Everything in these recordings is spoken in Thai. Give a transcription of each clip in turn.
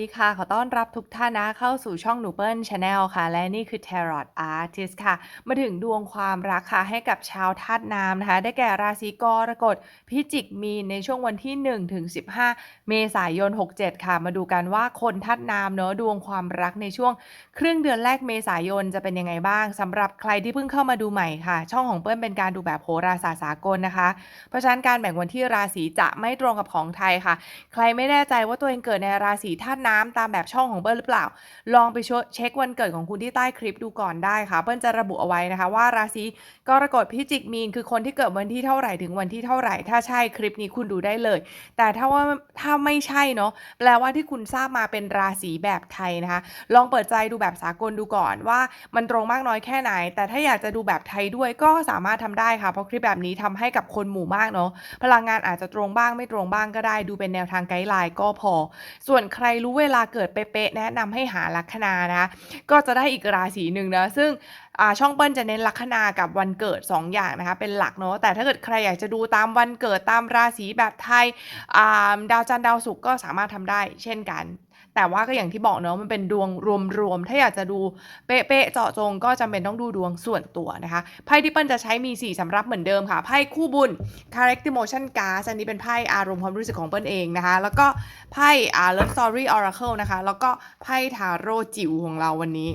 ดีค่ะ ขอต้อนรับทุกท่านนะเข้าสู่ช่องหนูเปิ้ลชาแนลค่ะ และนี่คือ Tarot Artist ค่ะ มาถึงดวงความรักค่ะ ให้กับชาวธาตุน้ำนะคะ ได้แก่ราศีกรกฎพิจิกมีนในช่วงวันที่1ถึง15 เมษายน 67 ค่ะ มาดูกันว่าคนธาตุน้ำเนอะดวงความรักในช่วง ครึ่งเดือนแรกเมษายนจะเป็นยังไงบ้างสำหรับใครที่เพิ่งเข้ามาดูใหม่ค่ะ ช่องของเปิ้ลเป็นการดูแบบโหราศาสตร์สากลนะคะ เพราะฉะนั้นการแบ่งวันที่ราศีจะไม่ตรงกับของไทยค่ะ ใครไม่แน่ใจว่าตัวเองเกิดในราศีธาตุน้ำตามแบบช่องของเปิ้ลหรือเปล่า ลองไปเช็ควันเกิดของคุณที่ใต้คลิปดูก่อนได้ค่ะ เปิ้ลจะระบุเอาไว้นะคะว่าราศีกรกฎพิจิกมีนคือคนที่เกิดวันที่เท่าไหร่ถึงวันที่เท่าไหร่ ถ้าใช่คลิปนี้คุณดูได้เลย แต่ถ้าว่าถ้าไม่ใช่เนาะแปลว่าที่คุณทราบมาเป็นราศีแบบไทยนะคะ ลองเปิดใจดูแบบสากลดูก่อนว่ามันตรงมากน้อยแค่ไหน แต่ถ้าอยากจะดูแบบไทยด้วยก็สามารถทำได้ค่ะ เพราะคลิปแบบนี้ทำให้กับคนหมู่มากเนาะพลังงานอาจจะตรงบ้างไม่ตรงบ้างก็ได้ ดูเป็นแนวทางไกด์ไลน์ก็พอ ส่วนใครรู้เวลาเกิดเป๊ะๆแนะนำให้หาลัคนานะ ก็จะได้อีกราศีหนึ่งนะซึ่งช่องเปิ้ลจะเน้นลัคนากับวันเกิด 2 อย่างนะคะเป็นหลักเนาะแต่ถ้าเกิดใครอยากจะดูตามวันเกิดตามราศีแบบไทยดาวจันทร์ดาวศุกร์ก็สามารถทำได้เช่นกัน แต่ว่าก็อย่างที่บอกเนาะมันเป็นดวงรวมๆ ถ้าอยากจะดูเป๊ะๆเจาะจงก็จำเป็นต้องดูดวงส่วนตัวนะคะ ไพ่ที่เปิ้ลจะใช้มี 4สำรับเหมือนเดิมค่ะ ไพ่คู่บุญ Character Motion Card อันนี้เป็นไพ่อารมณ์ความรู้สึกของเปิ้ลเองนะคะ แล้วก็ไพ่อ่า Love Story Oracle นะคะ แล้วก็ไพ่ทาโร่จิ๋วของเราวันนี้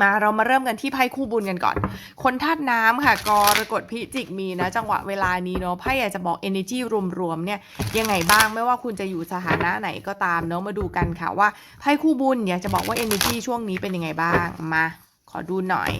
มาเรามาเริ่มกันที่ไพ่คู่บุญกันก่อน คนธาตุน้ำค่ะกรกฎพิจิกมีนะ จังหวะเวลานี้เนาะไพ่อยากจะบอก energy รวมๆเนี่ยยังไงบ้างไม่ว่าคุณจะอยู่สถานะไหนก็ตามเนาะมาดูกันค่ะว่าไพ่คู่บุญอยากจะบอกว่า energy ช่วงนี้เป็นยังไงบ้างมา ขอดูหน่อย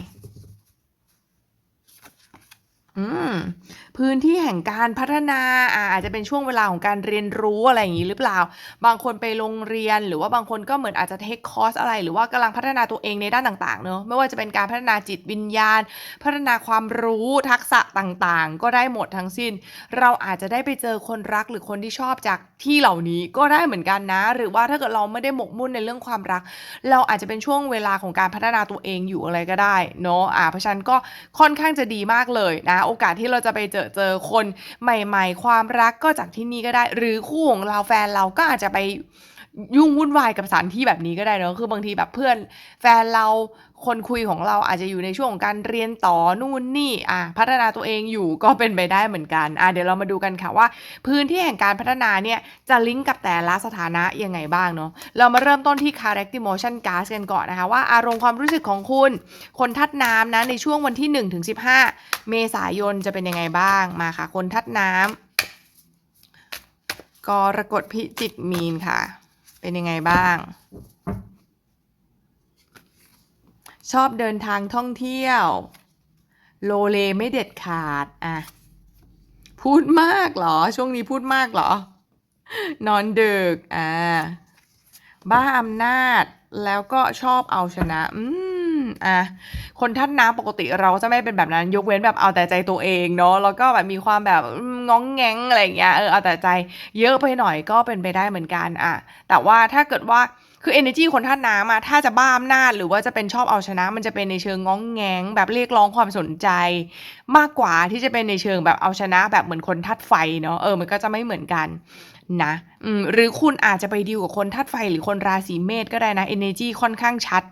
พื้นที่แห่งการพัฒนาอาอาจจะเป็นช่วงเวลาของการเรียนรู้อะไรอย่างนี้หรือเปล่า บางคนไปโรงเรียนหรือว่าบางคนก็เหมือนอาจจะเทคคอร์สอะไร หรือว่ากำลังพัฒนาตัวเองในด้านต่างๆเนอะไม่ว่าจะเป็นการพัฒนาจิตวิญญาณ พัฒนาความรู้ทักษะต่างๆ ก็ได้หมดทั้งสิ้น เราอาจจะได้ไปเจอคนรักหรือคนที่ชอบจากที่เหล่านี้ก็ได้เหมือนกันนะ หรือว่าถ้าเกิดเราไม่ได้หมกมุ่นในเรื่องความรัก เราอาจจะเป็นช่วงเวลาของการพัฒนาตัวเองอยู่อะไรก็ได้เนาะอ่าเพราะฉะนั้นก็ค่อนข้างจะดีมากเลยนะโอกาสที่เราจะไปเจอเจอคนใหม่ๆ ความรักก็จากที่นี่ก็ได้ หรือคู่ของเราแฟนเราก็อาจจะไปยุ่งวุ่นวายกับสถานที่แบบนี้ก็ได้เนอะคือบางทีแบบเพื่อนแฟนเรา คนคุยของเราอาจจะอยู่ในช่วงของการเรียนต่อนู่นนี่อะพัฒนาตัวเองอยู่ก็เป็นไปได้เหมือนกันอะเดี๋ยวเรามาดูกันค่ะว่า พื้นที่แห่งการพัฒนาเนี่ยจะลิงก์กับแต่ละสถานะยังไงบ้างเนาะเรามาเริ่มต้นที่ character motion card กันก่อนนะคะว่าอารมณ์ความรู้สึกของคุณ คนทัดน้ำนะในช่วงวันที่1ถึง15 เมษายนจะเป็นยังไงบ้างมาค่ะ คนทัดน้ำกรกฎพิจิกมีนค่ะ เป็นยังไงบ้าง ชอบเดินทางท่องเที่ยว โลเลไม่เด็ดขาดอะพูดมากเหรอ ช่วงนี้พูดมากเหรอ นอนดึกอ่าบ้าอำนาจแล้วก็ชอบเอาชนะ อืมอะคนท่านน้ำปกติเราก็จะไม่เป็นแบบนั้นยกเว้นแบบเอาแต่ใจตัวเองเนาะแล้วก็แบบมีความแบบง้องแงงอะไรอย่างเงี้ยเออเอาแต่ใจเยอะไปหน่อยก็เป็นไปได้เหมือนกันอะแต่ว่าถ้าเกิดว่า คือ energy คนท่านน้ำอะถ้าจะบ้าอำนาจหรือว่าจะเป็นชอบเอาชนะ มันจะเป็นในเชิงง้องแงงแบบเรียกร้องความสนใจ มากกว่าที่จะเป็นในเชิงแบบเอาชนะ แบบเหมือนคนทัดไฟเนาะเออมันก็จะไม่เหมือนกันนะอืมหรือคุณอาจจะไปดีลกับคนทัดไฟหรือคนราศีเมษก็ได้นะ energy ค่อนข้างชัด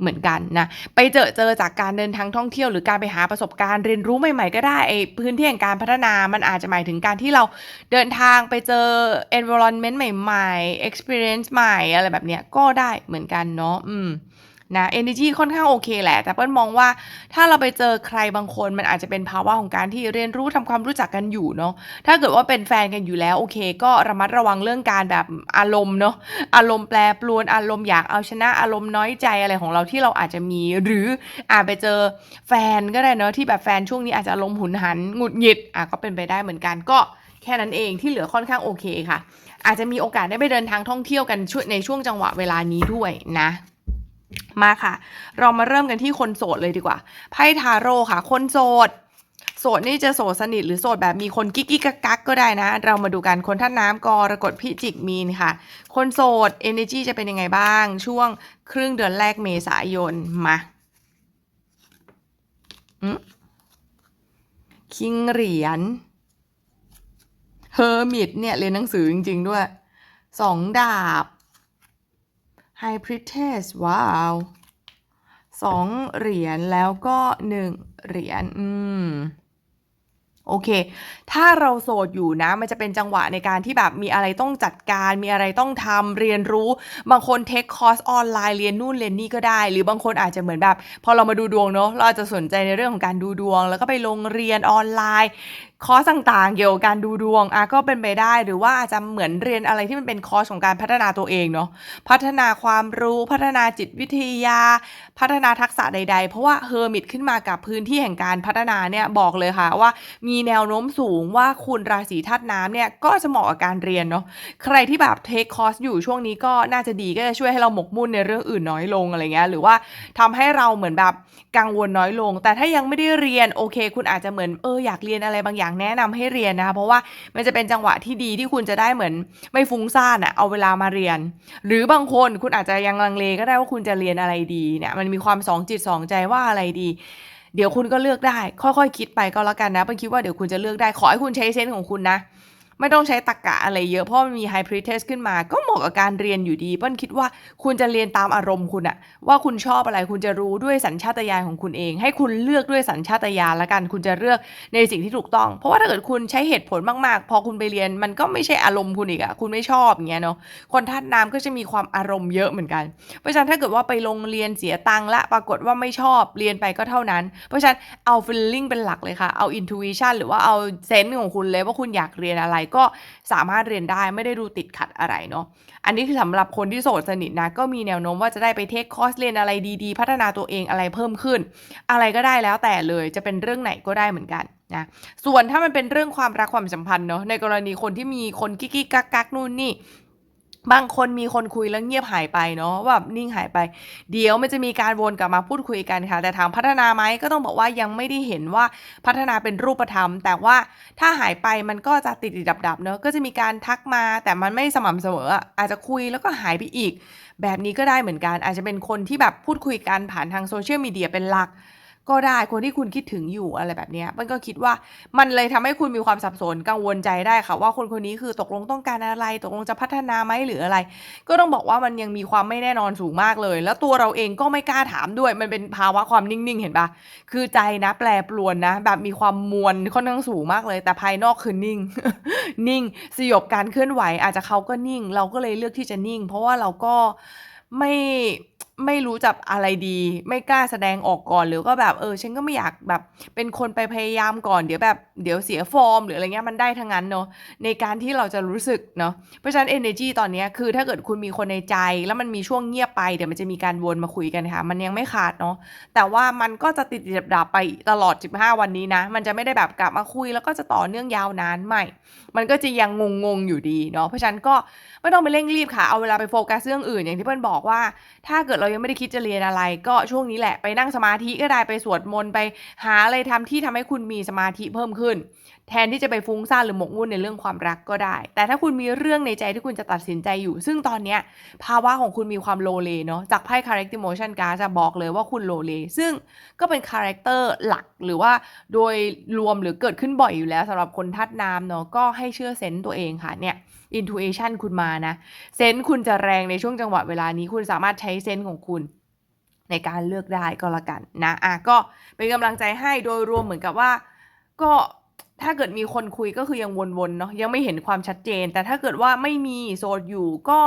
เหมือนกันนะไปเจอเจอจากการเดินทางท่องเที่ยวหรือการไปหาประสบการณ์เรียนรู้ใหม่ๆ ก็ได้ไอพื้นที่แห่งการพัฒนามันอาจจะหมายถึงการที่เราเดินทางไปเจอ environment ใหม่ๆ experience ใหม่อะไรแบบเนี้ยก็ได้เหมือนกันเนาะอืม นะ energy ค่อนข้างโอเคแหละ แต่เปิ้ลมองว่าถ้าเราไปเจอใครบางคนมันอาจจะเป็นภาวะของการที่เรียนรู้ทำความรู้จักกันอยู่เนาะ ถ้าเกิดว่าเป็นแฟนกันอยู่แล้วโอเค ก็ระมัดระวังเรื่องการแบบอารมณ์เนาะ อารมณ์แปรปรวน อารมณ์อยากเอาชนะ อารมณ์น้อยใจอะไรของเราที่เราอาจจะมี หรืออาจไปเจอแฟนก็ได้เนาะที่แบบแฟนช่วงนี้อาจจะอารมณ์หุนหันหงุดหงิด อะก็เป็นไปได้เหมือนกันก็แค่นั้นเองที่เหลือค่อนข้างโอเคค่ะ อาจจะมีโอกาสได้ไปเดินทางท่องเที่ยวกันช่วงในช่วงจังหวะเวลานี้ด้วยนะ มาค่ะ เรามาเริ่มกันที่คนโสดเลยดีกว่าไพ่ทาโร่ค่ะ คนโสดโสดนี่จะโสดสนิทหรือโสดแบบมีคนกิ๊กกิ๊กกักกักก็ได้นะ เรามาดูกันคนท่านน้ำกรกฎพิจิกมีนค่ะ คนโสด energy จะเป็นยังไงบ้าง ช่วงครึ่งเดือนแรกเมษายนมาคิงเหรียญเฮอร์มิตเนี่ยเรียนหนังสือจริง ๆ ด้วยสองดาบ High Priestess ว้าวสองเหรียญแล้วก็หนึ่งเหรียญอืมโอเค ถ้าเราโสดอยู่นะ มันจะเป็นจังหวะในการที่แบบมีอะไรต้องจัดการ มีอะไรต้องทำเรียนรู้ บางคนเทคคอร์สออนไลน์เรียนนู่นเรียนนี่ก็ได้ หรือบางคนอาจจะเหมือนแบบ พอเรามาดูดวงเนาะ เราอาจจะสนใจในเรื่องของการดูดวง แล้วก็ไปลงเรียนออนไลน์คอร์สต่างๆ เกี่ยวกับการดูดวงอะก็เป็นไปได้หรือว่าอาจจะเหมือนเรียนอะไรที่มันเป็นคอร์สของการพัฒนาตัวเองเนาะพัฒนาความรู้พัฒนาจิตวิทยา พัฒนาทักษะใด ๆ เพราะว่าเฮอร์มิตขึ้นมากับพื้นที่แห่งการพัฒนาเนี่ยบอกเลยค่ะว่ามีแนวโน้มสูงว่าคุณราศีธาตุน้ำเนี่ยก็จะเหมาะกับการเรียนเนาะใครที่แบบเทคคอร์สอยู่ช่วงนี้ก็น่าจะดีก็จะช่วยให้เราหมกมุ่นในเรื่องอื่นน้อยลงอะไรเงี้ยหรือว่าทำให้เราเหมือนแบบกังวลน้อยลง แต่ถ้ายังไม่ได้เรียนโอเค คุณอาจจะเหมือนเอออยากเรียนอะไรบางอย่างแนะนำให้เรียนนะคะ เพราะว่ามันจะเป็นจังหวะที่ดีที่คุณจะได้เหมือนไม่ฟุ้งซ่านอะเอาเวลามาเรียน หรือบางคนคุณอาจจะยังลังเลก็ได้ว่าคุณจะเรียนอะไรดีเนี่ยมันมีความสองจิตสองใจว่าอะไรดีเดี๋ยวคุณก็เลือกได้ ค่อยๆคิดไปก็แล้วกันนะเพิ่งคิดว่าเดี๋ยวคุณจะเลือกได้ ขอให้คุณใช้เซนส์ของคุณนะ ไม่ต้องใช้ตรกกะอะไรเยอะเพราะมันมี High Priestess ขึ้นมา ก็เหมาะกับการเรียนอยู่ดีเปิ้ลคิดว่าคุณจะเรียนตามอารมณ์คุณอะว่าคุณชอบอะไรคุณจะรู้ด้วยสัญชาตญาณของคุณเอง ให้คุณเลือกด้วยสัญชาตญาณละกันคุณจะเลือกในสิ่งที่ถูกต้อง เพราะว่าถ้าเกิดคุณใช้เหตุผลมากๆ พอคุณไปเรียนมันก็ไม่ใช่อารมณ์คุณอีกอะคุณไม่ชอบอย่างเงี้ยเนาะคนธาตุน้ำก็จะมีความอารมณ์เยอะเหมือนกัน เพราะฉะนั้นถ้าเกิดว่าไปลงเรียนเสียตังค์ละปรากฏว่าไม่ชอบเรียนไปก็เท่านั้น เพราะฉะนั้นเอา feeling เป็นหลักเลยค่ะเอา intuition หรือว่าเอาเซนส์ของคุณเลยว่าคุณอยากเรียนอะไรก็สามารถเรียนได้ไม่ได้ดูติดขัดอะไรเนาะอันนี้คือสำหรับคนที่โสดสนิทนะก็มีแนวโน้มว่าจะได้ไปเทคคอร์สเรียนอะไรดีๆ พัฒนาตัวเองอะไรเพิ่มขึ้น อะไรก็ได้แล้วแต่เลยจะเป็นเรื่องไหนก็ได้เหมือนกันนะส่วนถ้ามันเป็นเรื่องความรักความสัมพันธ์เนาะในกรณีคนที่มีคนกิ๊กกักกักนู่นนี่ บางคนมีคนคุยแล้วเงียบหายไปเนาะแบบนิ่งหายไป เดี๋ยวมันจะมีการวนกลับมาพูดคุยกันค่ะ แต่ถามพัฒนาไหมก็ต้องบอกว่ายังไม่ได้เห็นว่าพัฒนาเป็นรูปธรรม แต่ว่าถ้าหายไปมันก็จะติดๆดับๆเนาะก็จะมีการทักมา แต่มันไม่สม่ำเสมออาจจะคุยแล้วก็หายไปอีก แบบนี้ก็ได้เหมือนกันอาจจะเป็นคนที่แบบพูดคุยกันผ่านทางโซเชียลมีเดียเป็นหลัก ก็ได้คนที่คุณคิดถึงอยู่อะไรแบบนี้มันก็คิดว่ามันเลยทำให้คุณมีความสับสนกังวลใจได้ค่ะว่าคนคนนี้คือตกลงต้องการอะไร ตกลงจะพัฒนาไหมหรืออะไร ก็ต้องบอกว่ามันยังมีความไม่แน่นอนสูงมากเลย แล้วตัวเราเองก็ไม่กล้าถามด้วย มันเป็นภาวะความนิ่งๆ เห็นปะคือใจนะแปรปรวนนะ แบบมีความมวลค่อนข้างสูงมากเลย แต่ภายนอกคือนิ่ง นิ่งสยบการเคลื่อนไหว อาจจะเขาก็นิ่ง เราก็เลยเลือกที่จะนิ่ง เพราะว่าเราก็ไม่ ไม่รู้จักอะไรดี ไม่กล้าแสดงออกก่อนหรือก็แบบเออฉันก็ไม่อยากแบบ เป็นคนไปพยายามก่อนเดี๋ยวแบบเดี๋ยวเสียฟอร์ม หรืออะไรเงี้ยมันได้ทั้งนั้นเนาะในการที่เราจะรู้สึกเนาะเพราะฉะนั้น energy ตอนนี้คือถ้าเกิดคุณมีคนในใจ แล้วมันมีช่วงเงียบไปเดี๋ยวมันจะมีการวนมาคุยกันค่ะ มันยังไม่ขาดเนาะแต่ว่ามันก็จะติดดับไปตลอด 15 วันนี้นะ มันจะไม่ได้แบบกลับมาคุย แล้วก็จะต่อเนื่องยาวนานไม่ มันก็จะยังงงๆอยู่ดีเนาะเพราะฉะนั้นก็ ไม่ต้องไปเร่งรีบค่ะ เอาเวลาไปโฟกัสเรื่องอื่นอย่างที่เปิ้ลบอกว่า ถ้าเกิดเรายังไม่ได้คิดจะเรียนอะไร ก็ช่วงนี้แหละไปนั่งสมาธิก็ได้ไปสวดมนต์ไปหาอะไรทำที่ทำให้คุณมีสมาธิเพิ่มขึ้น แทนที่จะไปฟุ้งซ่านหรือหมกมุ่นในเรื่องความรักก็ได้ แต่ถ้าคุณมีเรื่องในใจที่คุณจะตัดสินใจอยู่ ซึ่งตอนเนี้ยภาวะของคุณมีความโลเลเนาะจากไพ่ character motion card จะบอกเลยว่าคุณโลเลซึ่งก็เป็นคาแรคเตอร์หลักหรือว่าโดยรวมหรือเกิดขึ้นบ่อยอยู่แล้วสำหรับคนธาตุน้ำเนาะก็ให้เชื่อเซนต์ตัวเองค่ะเนี่ย intuition คุณมานะ เซนส์คุณจะแรงในช่วงจังหวะเวลานี้คุณสามารถใช้เซนส์ของคุณในการเลือกได้ก็แล้วกันนะอะก็เป็นกำลังใจให้โดยรวมเหมือนกับว่า ก็ถ้าเกิดมีคนคุยก็คือยังวนๆเนาะยังไม่เห็นความชัดเจน แต่ถ้าเกิดว่าไม่มีโสดอยู่ก็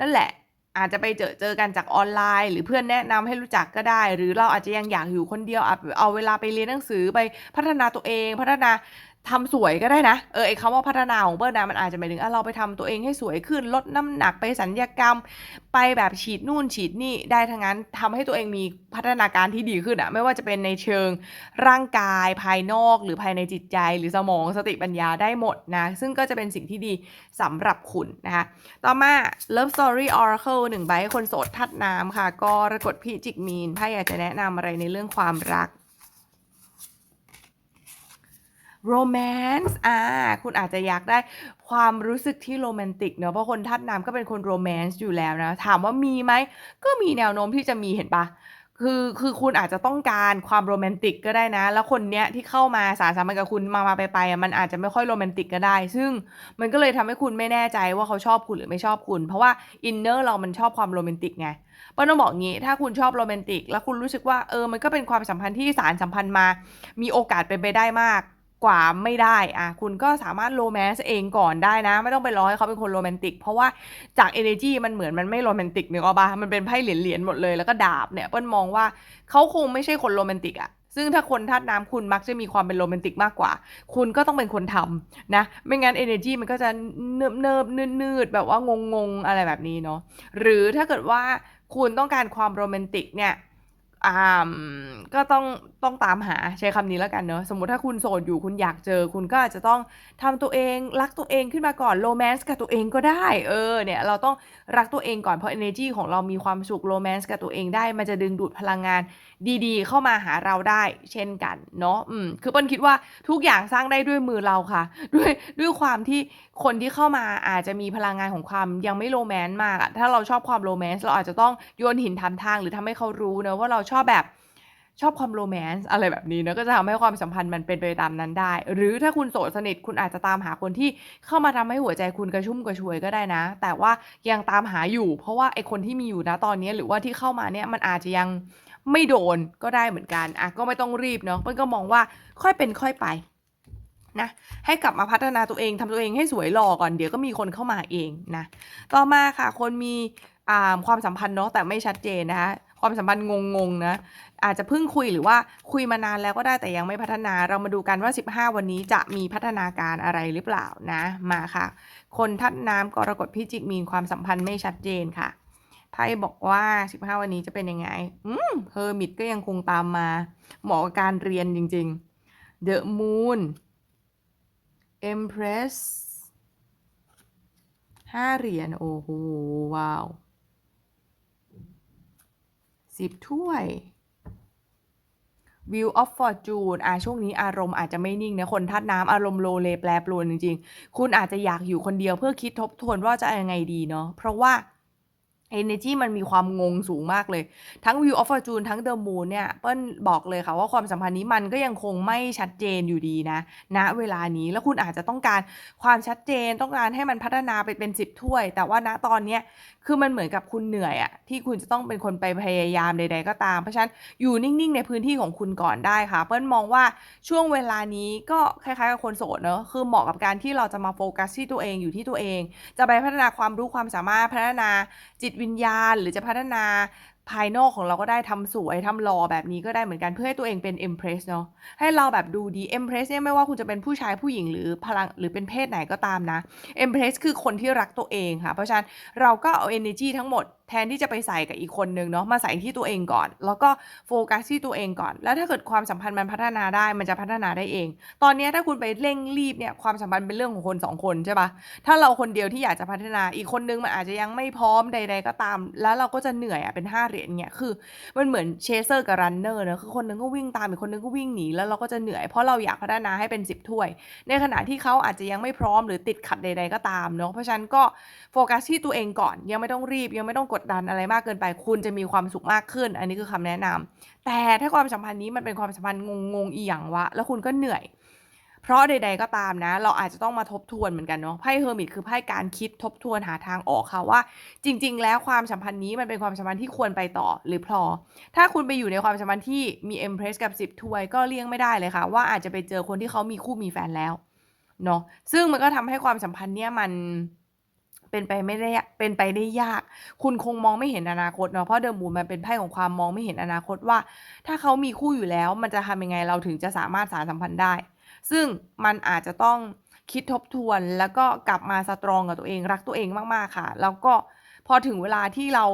นั่นแหละ อาจจะไปเจอเจอกันจากออนไลน์ หรือเพื่อนแนะนำให้รู้จักก็ได้ หรือเราอาจจะยังอยากอยู่คนเดียวเอาเวลาไปเรียนหนังสือไปพัฒนาตัวเอง พัฒนา ทำสวยก็ได้นะ เออไอคำว่าพัฒนาของเบิร์นะมันอาจจะหมายถึงเราไปทำตัวเองให้สวยขึ้นลดน้ำหนักไปสัญญกรรม ไปแบบฉีดนู่นฉีดนี่ได้ทั้งนั้นทำให้ตัวเองมีพัฒนาการที่ดีขึ้นอะไม่ว่าจะเป็นในเชิงร่างกายภายนอกหรือภายในจิตใจ หรือสมองสติปัญญาได้หมดนะ ซึ่งก็จะเป็นสิ่งที่ดีสำหรับคุณนะคะ ต่อมา Love Story Oracle หนึ่งใบให้คนโสดทัดน้ำค่ะ ก็รกฎพิจิกมีนไพ่อยากจะแนะนำอะไรในเรื่องความรัก romance อ่า คุณอาจจะอยากได้ความรู้สึกที่โรแมนติกเนอะเพราะคนธาตุน้ำก็เป็นคนโรแมนต์อยู่แล้วนะ ถามว่ามีไหม ก็มีแนวโน้มที่จะมีเห็นปะคือคือคุณอาจจะต้องการความโรแมนติกก็ได้นะ แล้วคนเนี้ยที่เข้ามาสารสัมพันธ์กับคุณมามาไปๆอะมันอาจจะไม่ค่อยโรแมนติกก็ได้ ซึ่งมันก็เลยทำให้คุณไม่แน่ใจว่าเขาชอบคุณหรือไม่ชอบคุณ เพราะว่าอินเนอร์เรามันชอบความโรแมนติกไงเปิ้ลต้องบอกงี้ ถ้าคุณชอบโรแมนติก แล้วคุณรู้สึกว่าเออมันก็เป็นความสัมพันธ์ที่สารสัมพันธ์มา มีโอกาสเป็นไปได้มาก กว่าไม่ได้อะคุณก็สามารถโรแมนต์เองก่อนได้นะ ไม่ต้องไปรอให้เขาเป็นคนโรแมนติก เพราะว่าจาก energy มันเหมือนมันไม่โรแมนติกนึกออกปะมันเป็นไพ่เหรียญๆหมดเลยแล้วก็ดาบเนี่ยเปิ้ลมองว่าเขาคงไม่ใช่คนโรแมนติกอะซึ่งถ้าคนธาตุน้ำคุณมักจะมีความเป็นโรแมนติกมากกว่า คุณก็ต้องเป็นคนทำนะ ไม่งั้น energy มันก็จะเนิบเนิบๆนืดๆแบบว่างงงๆอะไรแบบนี้เนาะ หรือถ้าเกิดว่าคุณต้องการความโรแมนติกเนี่ย อ่าก็ต้องต้องตามหาใช้คำนี้แล้วกันเนอะสมมติถ้าคุณโสดอยู่คุณอยากเจอ คุณก็อาจจะต้องทำตัวเองรักตัวเองขึ้นมาก่อนโรแมนต์กับตัวเองก็ได้ เออเนี่ยเราต้องรักตัวเองก่อนเพราะ energy ของเรามีความสุขโรแมนต์กับตัวเองได้ มันจะดึงดูดพลังงาน ดีๆ เข้ามาหาเราได้เช่นกันเนาะอืมคือเปิ้ลคิดว่าทุกอย่างสร้างได้ด้วยมือเราค่ะ ด้วยด้วยความที่คนที่เข้ามาอาจจะมีพลังงานของความยังไม่โรแมนต์มากอะถ้าเราชอบความโรแมนต์เราอาจจะต้องโยนหินถาทางหรือทำให้เขารู้นะว่าเราชอบแบบชอบความโรแมนต์อะไรแบบนี้นะก็จะทำให้ความสัมพันธ์มันเป็นไปตามนั้นได้ หรือถ้าคุณโสดสนิทคุณอาจจะตามหาคนที่เข้ามาทำให้หัวใจคุณกระชุ่มกระชวยก็ได้นะ แต่ว่ายังตามหาอยู่ เพราะว่าไอคนที่มีอยู่นะตอนนี้หรือว่าที่เข้ามาเนี่ยมันอาจจะยัง ไม่โดนก็ได้เหมือนกันอะก็ไม่ต้องรีบเนาะเปิ้ลก็มองว่าค่อยเป็นค่อยไปนะให้กลับมาพัฒนาตัวเองทำตัวเองให้สวยหล่อก่อนเดี๋ยวก็มีคนเข้ามาเองนะต่อมาค่ะคนมีอ่าความสัมพันธ์เนาะแต่ไม่ชัดเจนนะคะความสัมพันธ์งงๆนะอาจจะเพิ่งคุยหรือว่าคุยมานานแล้วก็ได้แต่ยังไม่พัฒนาเรามาดูกันว่า 15 วันนี้จะมีพัฒนาการอะไรหรือเปล่านะมาค่ะ คนทัดน้ำกรกฎพิจิกมีความสัมพันธ์ไม่ชัดเจนค่ะ ไพ่บอกว่า 15 วันนี้จะเป็นยังไง อืมเฮอร์มิตก็ยังคงตามมา เหมาะกับการเรียนจริงๆ The Moon Empress ห้าเหรียญ โอ้โห ว้าวสิบถ้วย View of Fortune อะช่วงนี้อารมณ์อาจจะไม่นิ่งนะคนธาตุน้ำอารมณ์โลเลแปรปรวนจริงๆ คุณอาจจะอยากอยู่คนเดียวเพื่อคิดทบทวนว่าจะยังไงดีเนาะเพราะว่า energy มันมีความงงสูงมากเลย ทั้ง View of Fortune ทั้ง The Moon เนี่ย เปิ้ลบอกเลยค่ะว่าความสัมพันธ์นี้มันก็ยังคงไม่ชัดเจนอยู่ดีนะณเวลานี้แล้วคุณอาจจะต้องการความชัดเจนต้องการให้มันพัฒนาไปเป็น 10 ถ้วย แต่ว่าณตอนเนี้ยคือมันเหมือนกับคุณเหนื่อยอะที่คุณจะต้องเป็นคนไปพยายามใด ๆ ก็ตาม เพราะฉะนั้นอยู่นิ่งๆ ในพื้นที่ของคุณก่อนได้ค่ะ เปิ้ลมองว่าช่วงเวลานี้ก็คล้ายๆกับคนโสดเนอะคือเหมาะกับการที่เราจะมาโฟกัสที่ตัวเองอยู่ที่ตัวเอง จะไปพัฒนาความรู้ความสามารถพัฒนาจิตวิญญาณ หรือจะพัฒนาภายนอกของเราก็ได้ทำสวยทำหล่อแบบนี้ก็ได้เหมือนกันเพื่อให้ตัวเองเป็น Empress เนาะให้เราแบบดูดี Empress เนี่ยไม่ว่าคุณจะเป็นผู้ชายผู้หญิงหรือพลังหรือเป็นเพศไหนก็ตามนะ Empress คือคนที่รักตัวเองค่ะ เพราะฉะนั้นเราก็เอา energy ทั้งหมด แทนที่จะไปใส่กับอีกคนนึงเนาะมาใส่ที่ตัวเองก่อน แล้วก็โฟกัสที่ตัวเองก่อน แล้วถ้าเกิดความสัมพันธ์มันพัฒนาได้มันจะพัฒนาได้เอง ตอนนี้ถ้าคุณไปเร่งรีบเนี่ยความสัมพันธ์เป็นเรื่องของคนสองคนใช่ปะถ้าเราคนเดียวที่อยากจะพัฒนาอีกคนนึงมันอาจจะยังไม่พร้อมใด ๆ ก็ตาม แล้วเราก็จะเหนื่อยอะเป็นห้าเหรียญเนี่ยคือ มันเหมือนเชเซอร์กับรันเนอร์นะคือคนนึงก็วิ่งตามอีกคนนึงก็วิ่งหนีแล้วเราก็จะเหนื่อยเพราะเราอยากพัฒนาให้เป็น 10 ถ้วย ในขณะที่เขาอาจจะยังไม่พร้อมหรือติดขัดใด ๆก็ตามเนาะเพราะฉะนั้นก็โฟกัสที่ตัวเองก่อนยังไม่ต้องรีบยังไม่ต้องกดดดันอะไรมากเกินไป คุณจะมีความสุขมากขึ้น อันนี้คือคำแนะนำแต่ถ้าความสัมพันธ์นี้มันเป็นความสัมพันธ์งงๆอีหยังวะ แล้วคุณก็เหนื่อย เพราะใด ๆก็ตามนะ เราอาจจะต้องมาทบทวนเหมือนกันเนาะไพ่เฮอร์มิตคือไพ่การคิดทบทวนหาทางออกค่ะว่า จริง ๆ แล้วความสัมพันธ์นี้มันเป็นความสัมพันธ์ที่ควรไปต่อหรือพอ ถ้าคุณไปอยู่ในความสัมพันธ์ที่มี Empress กับ10ถ้วยก็เลี่ยงไม่ได้เลยค่ะ ว่าอาจจะไปเจอคนที่เขามีคู่มีแฟนแล้วเนาะซึ่งมันก็ทำให้ความสัมพันธ์เนี้ยมัน เป็นไปไม่ได้เป็นไปได้ยาก คุณคงมองไม่เห็นอนาคตเนาะเพราะเดิมบูมันเป็นไพ่ของความมองไม่เห็นอนาคตว่า ถ้าเขามีคู่อยู่แล้ว มันจะทำยังไงเราถึงจะสามารถสารสัมพันธ์ได้ ซึ่งมันอาจจะต้องคิดทบทวนแล้วก็กลับมาสตรองกับตัวเองรักตัวเองมากๆค่ะ แล้วก็พอถึงเวลาที่เรา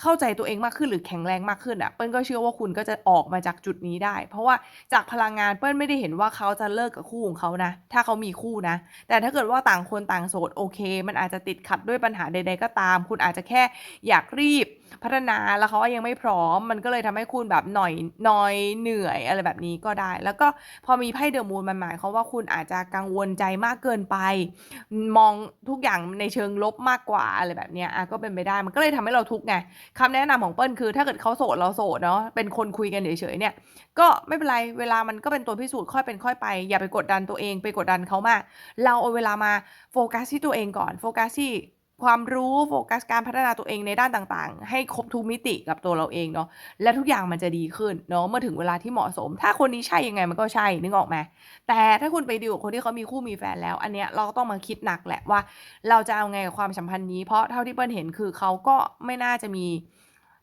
เข้าใจตัวเองมากขึ้นหรือแข็งแรงมากขึ้นอะเปิ้ลก็เชื่อว่าคุณก็จะออกมาจากจุดนี้ได้ เพราะว่าจากพลังงานเปิ้ลไม่ได้เห็นว่าเขาจะเลิกกับคู่ของเขานะ ถ้าเขามีคู่นะ แต่ถ้าเกิดว่าต่างคนต่างโสดโอเค มันอาจจะติดขัดด้วยปัญหาใด ๆ ก็ตาม คุณอาจจะแค่อยากรีบพัฒนาแล้วเขายังไม่พร้อม มันก็เลยทำให้คุณแบบหน่อยนอยเหนื่อยอะไรแบบนี้ก็ได้ แล้วก็พอมีไพ่เดอะมูนมันหมายความว่าคุณอาจจะกังวลใจมากเกินไป มองทุกอย่างในเชิงลบมากกว่าอะไรแบบเนี้ยอะก็เป็นไปได้มันก็เลยทำให้เราทุกข์ไงคำแนะนำของเปิ้ลคือ ถ้าเกิดเขาโสดเราโสดเนาะเป็นคนคุยกันเฉยๆเนี่ย ก็ไม่เป็นไรเวลามันก็เป็นตัวพิสูจน์ค่อยเป็นค่อยไปอย่าไปกดดันตัวเองไปกดดันเขามาก เราเอาเวลามาโฟกัสที่ตัวเองก่อนโฟกัสที่ ความรู้โฟกัสการพัฒนาตัวเองในด้านต่างๆ ให้ครบทุกมิติกับตัวเราเองเนาะและทุกอย่างมันจะดีขึ้นเนาะเมื่อถึงเวลาที่เหมาะสม ถ้าคนนี้ใช่ยังไงมันก็ใช่นึกออกไหมแต่ถ้าคุณไปดีกับคนที่เขามีคู่มีแฟนแล้ว อันเนี้ยเราก็ต้องมาคิดหนักแหละว่า เราจะเอาไงกับความสัมพันธ์นี้เพราะเท่าที่เปิ้ลเห็นคือเขาก็ไม่น่าจะมี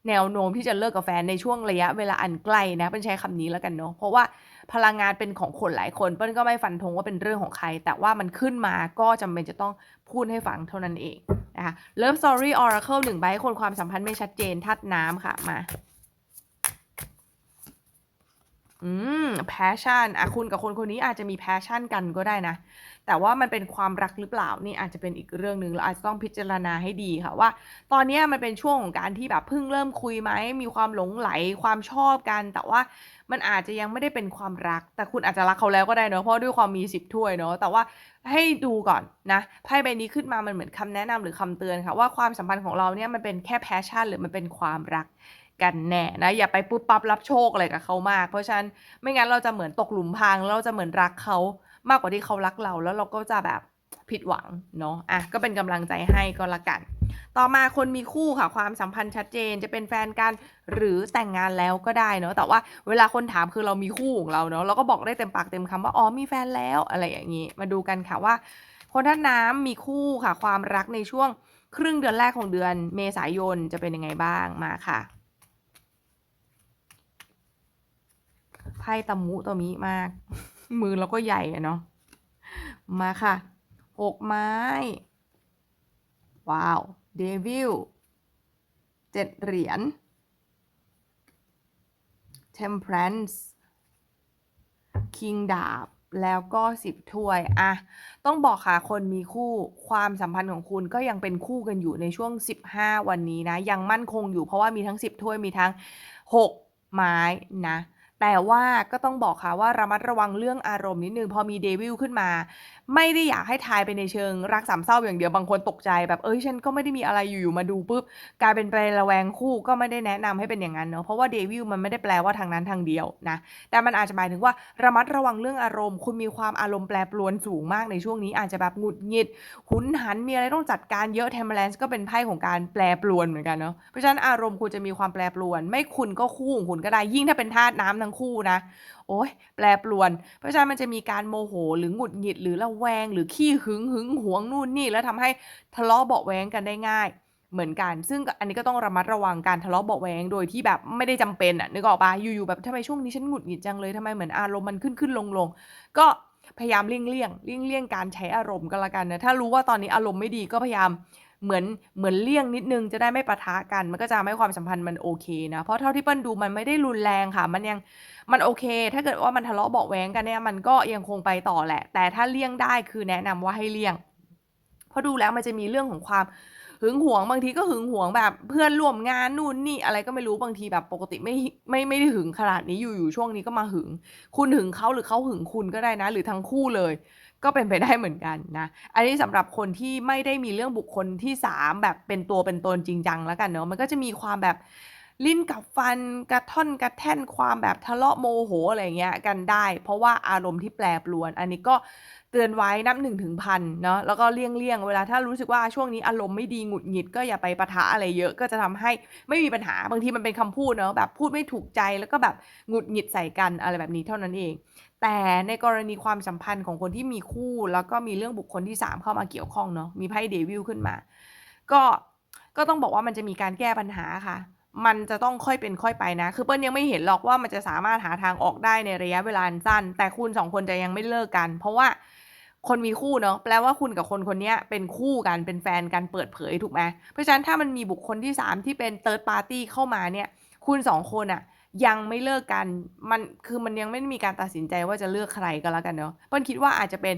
แนวโน้มที่จะเลิกกับแฟนในช่วงระยะเวลาอันใกล้นะเป็นใช้คำนี้แล้วกันเนาะเพราะว่าพลังงานเป็นของคนหลายคนเปิ้ลก็ไม่ฟันธงว่าเป็นเรื่องของใคร แต่ว่ามันขึ้นมาก็จำเป็นจะต้องพูดให้ฟังเท่านั้นเองนะคะ Love Story Oracle หนึ่งใบให้คนความสัมพันธ์ไม่ชัดเจนทัดน้ำค่ะมา อืม passion อะคุณกับคนคนนี้อาจจะมี passion กันก็ได้นะ แต่ว่ามันเป็นความรักหรือเปล่านี่อาจจะเป็นอีกเรื่องหนึ่งเราอาจจะต้องพิจารณาให้ดีค่ะว่า ตอนนี้มันเป็นช่วงของการที่แบบเพิ่งเริ่มคุยไหมมีความหลงไหลความชอบกัน แต่ว่ามันอาจจะยังไม่ได้เป็นความรัก แต่คุณอาจจะรักเขาแล้วก็ได้เนอะเพราะด้วยความมีสิบถ้วยเนอะแต่ว่าให้ดูก่อนนะไพ่ใบนี้ขึ้นมามันเหมือนคำแนะนำหรือคำเตือนค่ะว่าความสัมพันธ์ของเราเนี่ยมันเป็นแค่ passion หรือมันเป็นความรัก กันแน่นะอย่าไปปุ๊บปั๊บรับโชคอะไรกับเขามาก เพราะฉะนั้นไม่งั้นเราจะเหมือนตกหลุมพรางแล้วเราจะเหมือนรักเขามากกว่าที่เขารักเราแล้วเราก็จะแบบผิดหวังเนาะอะก็เป็นกำลังใจให้ก็แล้วกัน ต่อมาคนมีคู่ค่ะความสัมพันธ์ชัดเจนจะเป็นแฟนกันหรือแต่งงานแล้วก็ได้เนาะแต่ว่าเวลาคนถามคือเรามีคู่ของเราเนาะเราก็บอกได้เต็มปากเต็มคำว่าอ๋อมีแฟนแล้วอะไรอย่างนี้ มาดูกันค่ะว่า คนท่านน้ำมีคู่ค่ะความรักในช่วงครึ่งเดือนแรกของเดือนเมษายนจะเป็นยังไงบ้างมาค่ะ ไพ่ตะมุตะมิมาก มือเราก็ใหญ่อะเนาะมาค่ะหกไม้ ว้าวเดวิลเจ็ดเหรียญ Temperance King ดาบแล้วก็สิบถ้วยอะต้องบอกค่ะ คนมีคู่ความสัมพันธ์ของคุณก็ยังเป็นคู่กันอยู่ในช่วง 15 วันนี้นะ ยังมั่นคงอยู่เพราะว่ามีทั้ง 10 ถ้วยมีทั้ง 6 ไม้นะ แต่ว่าก็ต้องบอกค่ะว่าระมัดระวังเรื่องอารมณ์นิดนึงพอมีเดวิลขึ้นมา ไม่ได้อยากให้ทายไปในเชิงรักสามเศร้าอย่างเดียวบางคนตกใจแบบเอ้ยฉันก็ไม่ได้มีอะไรอยู่ๆมาดูปุ๊บกลายเป็นไประแวงคู่ก็ไม่ได้แนะนำให้เป็นอย่างนั้นเนาะเพราะว่าเดวิลมันไม่ได้แปลว่าทางนั้นทางเดียวนะแต่มันอาจจะหมายถึงว่าระมัดระวังเรื่องอารมณ์ คุณมีความอารมณ์แปรปรวนสูงมากในช่วงนี้อาจจะแบบหงุดหงิดหุนหันมีอะไรต้องจัดการเยอะเทมเ r ลนส์ก็เป็นไพ่ของการแปรปรวนเหมือนกันเนาะเพราะฉะนั้นอารมณ์คุณจะมีความแปรปรวน ไม่คุณก็คู่ของคุณก็ได้ยิ่งถ้าเป็นธาตุน้ำทั้งคู่นะ โอ้ยแปรปรวน เพราะฉะนั้นมันจะมีการโมโหหรือหงุดหงิดหรือระแวง หรือขี้หึงหึงหวงนู่นนี่ แล้วทำให้ทะเลาะเบาะแวงกันได้ง่าย เหมือนกัน ซึ่งอันนี้ก็ต้องระมัดระวังการทะเลาะเบาะแวงโดยที่แบบไม่ได้จำเป็นอะนึกออกปะอยู่ๆแบบทำไมช่วงนี้ฉันหงุดหงิดจังเลยทำไมเหมือนอารมณ์มันขึ้นขึ้นลงลงก็พยายามเลี่ยงเลี่ยงเลี่ยงเลี่ยงการใช้อารมณ์ก็แล้วกันนะถ้ารู้ว่าตอนนี้อารมณ์ไม่ดีก็พยายาม เหมือนเหมือนเลี่ยงนิดนึงจะได้ไม่ปะทะกัน มันก็จะทำให้ความสัมพันธ์มันโอเคนะ เพราะเท่าที่เปิ้ลดูมันไม่ได้รุนแรงค่ะ มันยังมันโอเค ถ้าเกิดว่ามันทะเลาะเบาะแวงกันเนี่ยมันก็ยังคงไปต่อแหละ แต่ถ้าเลี่ยงได้คือแนะนำว่าให้เลี่ยง เพราะดูแล้วมันจะมีเรื่องของความหึงหวงบางทีก็หึงหวงแบบเพื่อนร่วมงานนู่นนี่อะไรก็ไม่รู้บางทีแบบปกติไม่ไม่ไม่ได้หึงขนาดนี้อยู่อยู่ช่วงนี้ก็มาหึง คุณหึงเขาหรือเขาหึงคุณก็ได้นะ หรือทั้งคู่เลย ก็เป็นไปได้เหมือนกันนะ อันนี้สำหรับคนที่ไม่ได้มีเรื่องบุคคลที่สามแบบเป็นตัวเป็นตนจริงจังแล้วกันเนาะมันก็จะมีความแบบลิ้นกับฟันกระท่อนกระแท่นความแบบทะเลาะโมโหอะไรเงี้ยกันได้ เพราะว่าอารมณ์ที่แปรปรวน อันนี้ก็เตือนไว้นับหนึ่งถึงพันเนาะแล้วก็เลี่ยงเลี่ยงเวลาถ้ารู้สึกว่าช่วงนี้อารมณ์ไม่ดีหงุดหงิดก็อย่าไปปะทะอะไรเยอะก็จะทำให้ไม่มีปัญหาบางทีมันเป็นคำพูดเนาะแบบพูดไม่ถูกใจแล้วก็แบบหงุดหงิดใส่กันอะไรแบบนี้เท่านั้นเอง แต่ในกรณีความสัมพันธ์ของคนที่มีคู่ แล้วก็มีเรื่องบุคคลที่ 3 เข้ามาเกี่ยวข้องเนาะมีไพ่เดวิลขึ้นมา ก็ก็ต้องบอกว่ามันจะมีการแก้ปัญหาค่ะ มันจะต้องค่อยเป็นค่อยไปนะ คือเปิ้ลยังไม่เห็นหรอกว่ามันจะสามารถหาทางออกได้ในระยะเวลาสั้น แต่คุณสองคนจะยังไม่เลิกกัน เพราะว่าคนมีคู่เนาะแปลว่าคุณกับคนคนนี้เป็นคู่กันเป็นแฟนกันเปิดเผยถูกไหมเพราะฉะนั้นถ้ามันมีบุคคลที่ 3 ที่เป็นเติร์ดปาร์ตี้เข้ามาเนี่ย คุณสองคนอะ ยังไม่เลิกกันมันคือมันยังไม่มีการตัดสินใจว่าจะเลือกใครก็แล้วกันเนาะเปิ้ลคิดว่าอาจจะเป็น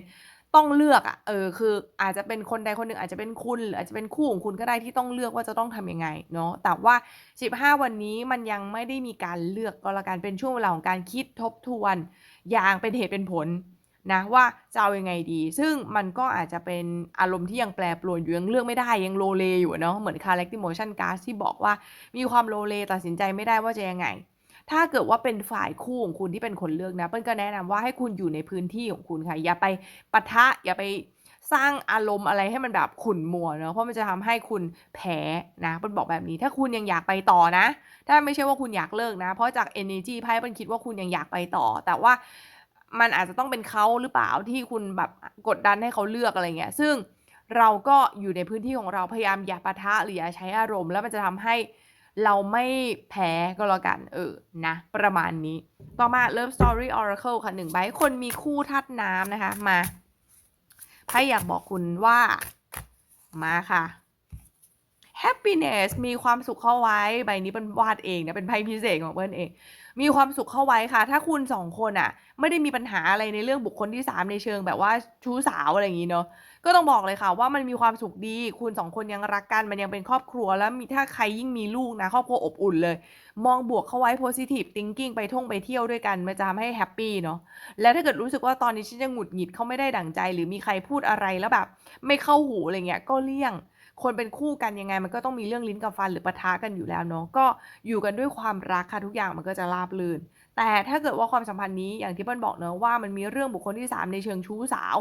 ต้องเลือกอะเออคืออาจจะเป็นคนใดคนหนึ่งอาจจะเป็นคุณหรืออาจจะเป็นคู่ของคุณก็ได้ที่ต้องเลือกว่าจะต้องทำยังไงเนาะแต่ว่า 15 วันนี้มันยังไม่ได้มีการเลือกก็แล้วกันเป็นช่วงเวลาของการคิดทบทวน อย่างเป็นเหตุเป็นผลนะว่าจะเอาอยังไงดี ซึ่งมันก็อาจจะเป็นอารมณ์ที่ยังแปรปรวนอยู่ยังเลือกไม่ได้ยังโลเลอยู่เนาะเหมือน collective motion card ที่บอกว่ามีความโลเลตัดสินใจไม่ได้ว่าจะยังไง ถ้าเกิดว่าเป็นฝ่ายคู่ของคุณที่เป็นคนเลือกนะเปิ้ลก็แนะนำว่าให้คุณอยู่ในพื้นที่ของคุณค่ะ อย่าไปปะทะ อย่าไปสร้างอารมณ์อะไรให้มันแบบขุ่นมัวเนาะเพราะมันจะทำให้คุณแพ้นะเปิ้ลบอกแบบนี้ถ้าคุณยังอยากไปต่อนะ ถ้าไม่ใช่ว่าคุณอยากเลิกนะ เพราะจาก energy ไพ่เปิ้ลคิดว่าคุณยังอยากไปต่อ แต่ว่ามันอาจจะต้องเป็นเขาหรือเปล่าที่คุณแบบกดดันให้เขาเลือกอะไรเงี้ยซึ่งเราก็อยู่ในพื้นที่ของเราพยายามอย่าปะทะหรืออย่าใช้อารมณ์ แล้วมันจะทำให้ เราไม่แพ้ก็แล้วกันเออนะ ประมาณนี้ ต่อมาเริ่ม Story Oracle ค่ะหนึ่งใบคนมีคู่ทัดน้ำนะคะ มาไพ่อยากบอกคุณว่ามาค่ะ happiness มีความสุขเข้าไว้ ใบนี้เป็นวาดเองนะ เป็นไพ่พิเศษของเพื่อนเอง มีความสุขเข้าไว้ค่ะ ถ้าคุณสองคนอะไม่ได้มีปัญหาอะไรในเรื่องบุคคลที่สามในเชิงแบบว่าชู้สาวอะไรอย่างนี้เนาะก็ต้องบอกเลยค่ะ ว่ามันมีความสุขดี คุณสองคนยังรักกันมันยังเป็นครอบครัวแล้วมีถ้าใครยิ่งมีลูกนะ ครอบครัวอบอุ่นเลย มองบวกเข้าไว้ positive thinking ไปท่องไปเที่ยวด้วยกันมันจะทำให้แฮปปี้เนาะแล้วถ้าเกิดรู้สึกว่าตอนนี้ฉันจะหงุดหงิดเขาไม่ได้ดั่งใจ หรือมีใครพูดอะไรแล้วแบบ ไม่เข้าหูอะไรเงี้ยก็เลี่ยง คนเป็นคู่กันยังไง มันก็ต้องมีเรื่องลิ้นกับฟันหรือปะทะกันอยู่แล้วเนาะก็อยู่กันด้วยความรักค่ะทุกอย่างมันก็จะราบรื่น แต่ถ้าเกิดว่าความสัมพันธ์นี้อย่างที่เปิ้ลบอกเนอะว่ามันมีเรื่องบุคคลที่ 3 ในเชิงชู้สาว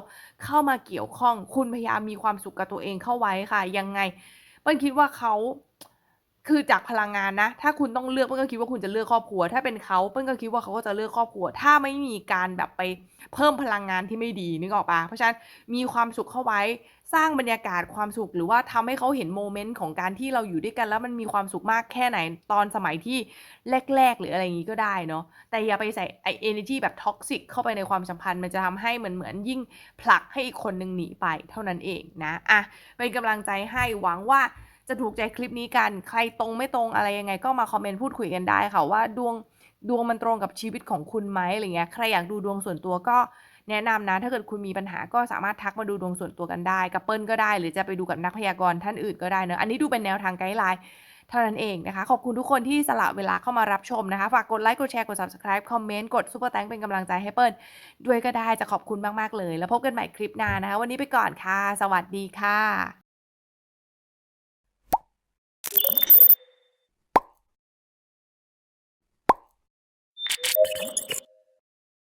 เข้ามาเกี่ยวข้องคุณพยายามมีความสุขกับตัวเองเข้าไว้ค่ะ ยังไงเปิ้ลคิดว่าเขาคือจากพลังงานนะ ถ้าคุณต้องเลือกเปิ้ลก็คิดว่าคุณจะเลือกครอบครัว ถ้าเป็นเขาเปิ้ลก็คิดว่าเขาก็จะเลือกครอบครัว ถ้าไม่มีการแบบไปเพิ่มพลังงานที่ไม่ดีนึกออกปะเพราะฉะนั้นมีความสุขเข้าไว้ สร้างบรรยากาศความสุข หรือว่าทำให้เขาเห็นโมเมนต์ของการที่เราอยู่ด้วยกันแล้วมันมีความสุขมากแค่ไหนตอนสมัยที่แรก ๆ หรืออะไรอย่างนี้ก็ได้เนาะแต่อย่าไปใส่ไอเอเนจีแบบท็อกซิกเข้าไปในความสัมพันธ์มันจะทำให้เหมือนเหมือนยิ่งผลักให้อีกคนนึงหนีไปเท่านั้นเองนะอะเป็นกำลังใจให้หวังว่าจะถูกใจคลิปนี้กัน ใครตรงไม่ตรงอะไรยังไง ก็มาคอมเมนต์พูดคุยกันได้ค่ะว่าดวงดวงมันตรงกับชีวิตของคุณไหมอะไรเงี้ยใครอยากดูดวงส่วนตัวก็ แนะนำนะถ้าเกิดคุณมีปัญหาก็สามารถทักมาดูดวงส่วนตัวกันได้ กับเปิ้ลก็ได้ หรือจะไปดูกับนักพยากรณ์ท่านอื่นก็ได้เนอะอันนี้ดูเป็นแนวทางไกด์ไลน์เท่านั้นเองนะคะ ขอบคุณทุกคนที่สละเวลาเข้ามารับชมนะคะ ฝากกดไลค์ กดแชร์ กด subscribe คอมเมนต์ กดซุปเปอร์แตงเป็นกำลังใจให้เปิ้ลด้วยก็ได้จะขอบคุณมาก ๆ เลย แล้วพบกันใหม่คลิปหน้านะคะ วันนี้ไปก่อนค่ะ สวัสดีค่ะ